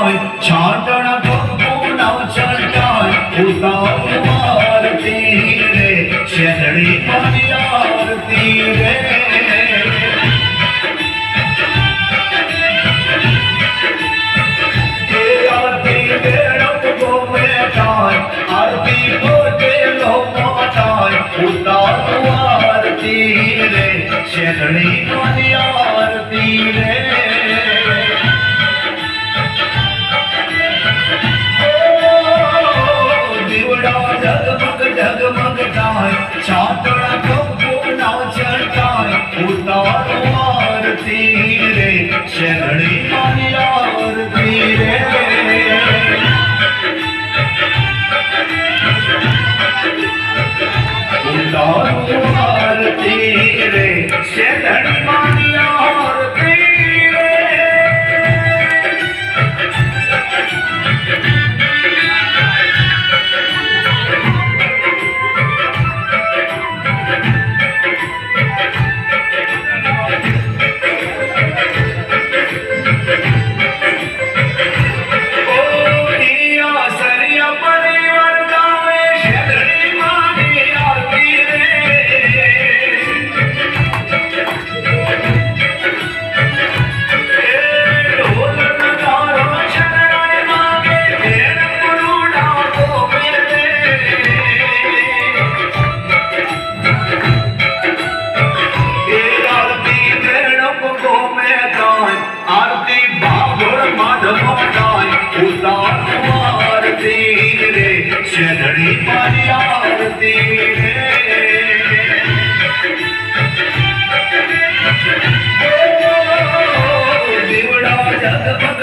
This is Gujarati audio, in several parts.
নয় ছাড়া কখনো ছাড়ায় উদাও মারতে রে শেহরি মারিয়া jag jag jag jag jag jag jag ઉતાર મારતી રે શરણી મારી આરતી રે દીવડા જગમગ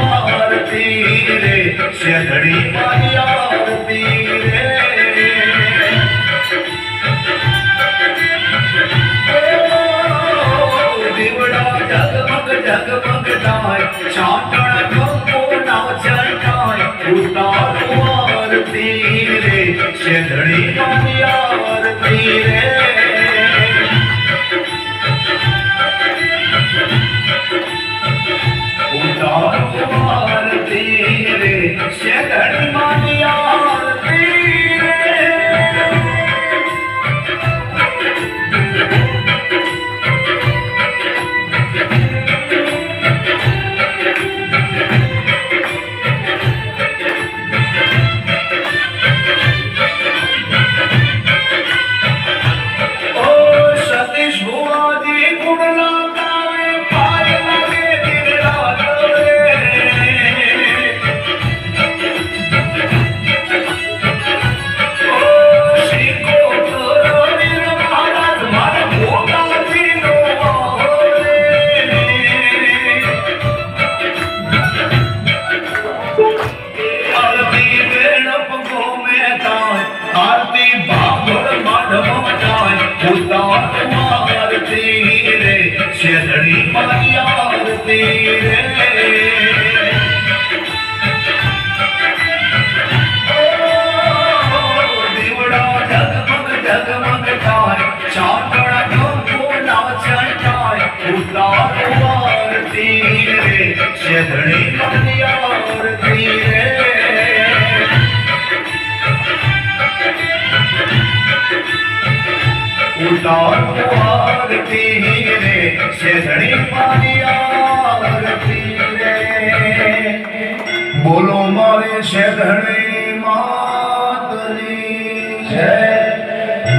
આરતી રે શેખડી મારી આરતી રે બોલો મારે શેધણી માતની જય.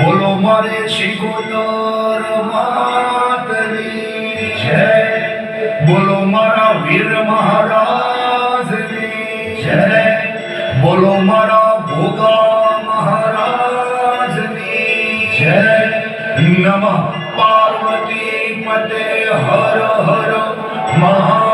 બોલો મારે શિકોતર માતની જય. બોલો મારા વીર મહારાજની નમઃ. પાર્વતી પતે હર હર મહા